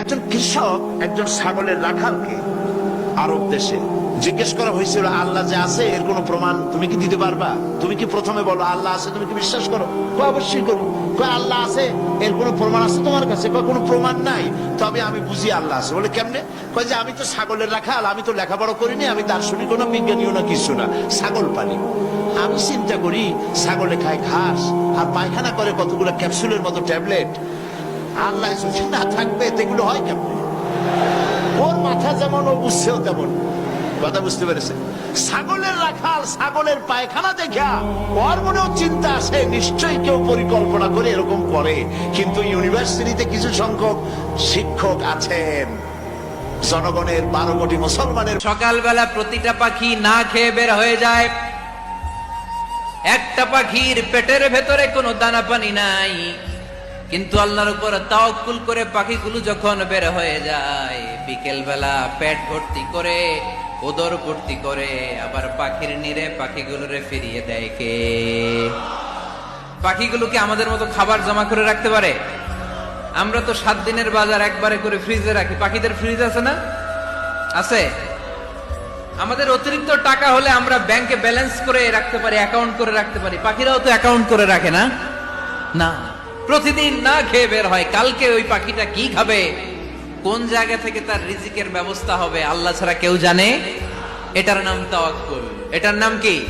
একজন কৃষক, একজন ছাগলের রাখালকে আরব দেশে। জিজ্ঞেস করা হয়েছিল, আল্লাহ যে আছে, এর কোনো প্রমাণ তুমি কি দিতে পারবা? তুমি কি প্রথমে বলো, আল্লাহ আছে, তুমি কি বিশ্বাস করো? অবশ্যই করো আল্লাহ আছে, এর কোনো প্রমাণ আছে তোমার কাছে? কোনো প্রমাণ নাই। তবে আমি বুঝি আল্লাহ আছে। বলে, কেমনে? কয়, যে আমি তো ছাগলের রাখাল আমি তো লেখাপড়া করিনি, আমি দার্শনিকও না, বিজ্ঞানীও না, কিছু না, ছাগল পালি। আমি চিন্তা করি, ছাগলে খায় ঘাস, আর পায়খানা করে কতগুলো ক্যাপসুলের মতো ট্যাবলেট আল্লাহ যদি না থাকবে, এগুলো হয় কেমনে? ওর মাথা যেমন, ও বুঝছেও তেমন। কথা বুঝতে পেরেছে? ছাগলের রাখাল, ছাগলের পায়খানা দেখা, ওর মনেও চিন্তা আসে, নিশ্চয়ই কেউ পরিকল্পনা করে এরকম করে। কিন্তু ইউনিভার্সিটিতে কিছু সংখ্যক শিক্ষক আছেন। জনগণের বারো কোটি মুসলমানের সকালবেলা প্রতিটা পাখি না খেয়ে বের হয়ে যায়। একটা পাখির পেটের ভেতরে কোনো দানা পানি নাই। কিন্তু আল্লাহর উপর তাওকুল করে পাখিগুলো যখন বের হয়ে যায় বিকেল বেলা পেট ভর্তি করে ওদর ভর্তি করে, আবার পাখির নিরে পাখিগুলোরে ফিরিয়ে দেয় কে? পাখিগুলোকে আমাদের মতো খাবার জমা করে রাখতে পারে? আমরা তো সাত দিনের বাজার একবারে করে ফ্রিজে রাখি। পাখিদের ফ্রিজ আছে না? আছে। আমাদের অতিরিক্ত টাকা হলে আমরা ব্যাংকে ব্যালেন্স করে রাখতে পারি, অ্যাকাউন্ট করে রাখতে পারি। পাখিরাও তো অ্যাকাউন্ট করে রাখে না? না। প্রতিদিন না খেয়ে বের হয়। কালকে ওই পাখিটা কি খাবে? কোন জায়গা থেকে তার রিজিকের ব্যবস্থা হবে, আল্লাহ ছাড়া কেউ জানে? এটার নাম তাওয়াক্কুল। এটার নাম কি?